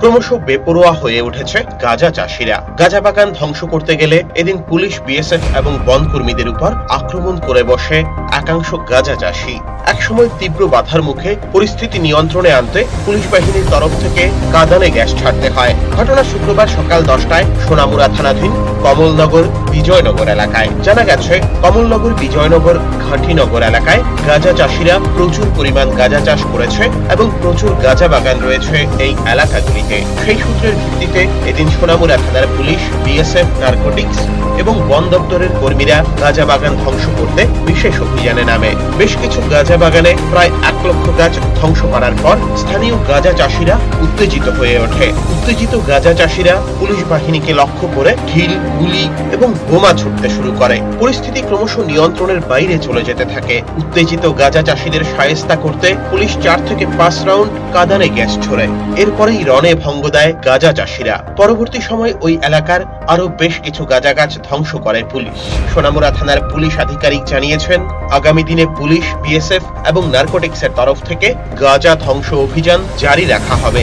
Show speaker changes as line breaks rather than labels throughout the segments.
ক্রমশ বেপরোয়া হয়ে উঠেছে গাঁজা চাষিরা। গাঁজা বাগান ধ্বংস করতে গেলে এদিন পুলিশ, বিএসএফ এবং বন কর্মীদের উপর আক্রমণ করে বসে একাংশ গাঁজা চাষি। একসময় তীব্র বাধার মুখে পরিস্থিতি নিয়ন্ত্রণে আনতে পুলিশ বাহিনীর তরফ থেকে কাদানে গ্যাস ছাড়তে হয়। ঘটনা শুক্রবার সকাল দশটায় সোনামুড়া থানাধীন কমলনগর বিজয়নগর এলাকায়। জানা গেছে, কমলনগর বিজয়নগর ঘাটিনগর এলাকায় গাঁজা চাষিরা প্রচুর পরিমাণ গাঁজা চাষ করেছে এবং প্রচুর গাঁজা বাগান রয়েছে এই এলাকাগুলিতে। সেই সূত্রের ভিত্তিতে এদিন সোনামুড়া থানার পুলিশ, বিএসএফ, নার্কোটিক্স এবং বন দপ্তরের কর্মীরা গাঁজা বাগান ধ্বংস করতে বিশেষ অভিযানে নামে। বেশ কিছু গাঁজা বাগানে প্রায় এক লক্ষ গাছ ধ্বংস করার পর স্থানীয় গাঁজা চাষিরা উত্তেজিত হয়ে ওঠে। উত্তেজিত গাঁজা চাষিরা পুলিশ বাহিনীকে লক্ষ্য করে ঢিল, গুলি এবং বোমা ছুটতে শুরু করে। পরিস্থিতি ক্রমশ নিয়ন্ত্রণের বাইরে চলে যেতে থাকে। উত্তেজিত গাঁজা চাষিদের সায়স্তা করতে পুলিশ চার থেকে পাঁচ রাউন্ড কাদানে গ্যাস ছোড়ে। এরপরেই রণে ভঙ্গ দেয় গাঁজা চাষিরা। পরবর্তী সময় ওই এলাকার আরও বেশ কিছু গাঁজা গাছ ধ্বংস করে পুলিশ। সোনামুড়া থানার পুলিশ আধিকারিক জানিয়েছেন আগামী দিনে পুলিশ, বিএসএফ এবং নার্কোটিক্সের তরফ থেকে গাজা ধ্বংস অভিযান জারি রাখা হবে।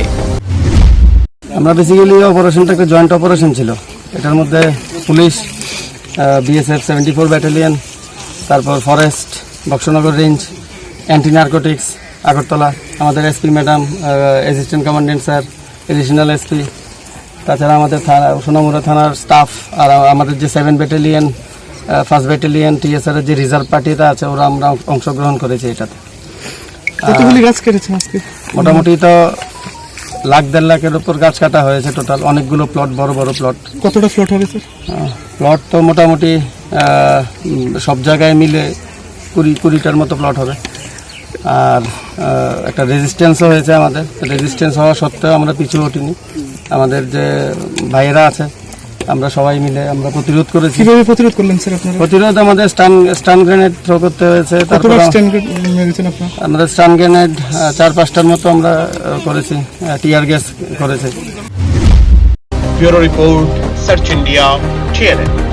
আমরা বেসিক্যালি অপারেশনটা একটা জয়েন্ট অপারেশন ছিল। এটার মধ্যে police BSF seventy four battalion তারপর forest Boxanagar range anti narcotics Agartala, আমাদের SP madam assistant commandant sir additional SP তাছাড়া আমাদের থানা, সোনামুড়া থানার স্টাফ আর আমাদের যে seven battalion first battalion TSR যে রিজার্ভ পার্টিটা আছে ওরা আমরা অংশগ্রহণ করেছি এটাতে।
কতগুলি গাছ কেটেছেন আজকে?
মোটামুটি তো লাখ দেড় লাখের উপর গাছ কাটা হয়েছে টোটাল অনেকগুলো প্লট বড় বড় প্লট
কতটা ফ্লট হবে স্যার
প্লট তো মোটামুটি সব জায়গায় মিলে কুড়ি কুড়িটার মতো প্লট হবে। আর একটা রেজিস্ট্যান্সও হয়েছে আমাদের। রেজিস্ট্যান্স হওয়া সত্ত্বেও আমরা পিছু হটিনি। আমাদের যে ভাইয়েরা আছে আমরা সবাই মিলে আমরা প্রতিরোধ করেছি।
কীভাবে প্রতিরোধ করলেন স্যার আপনারা?
প্রতিরোধ আমাদের স্টান স্টান গ্রেনেড থ্রো করতে হয়েছে তারপর
স্টান গ্রেনেড মেরেছেন আপনারা?
আমাদের স্টান গ্রেনেড চার পাঁচটার মতো আমরা করেছি টিয়ার গ্যাস করেছে।
Bureau report search India TNN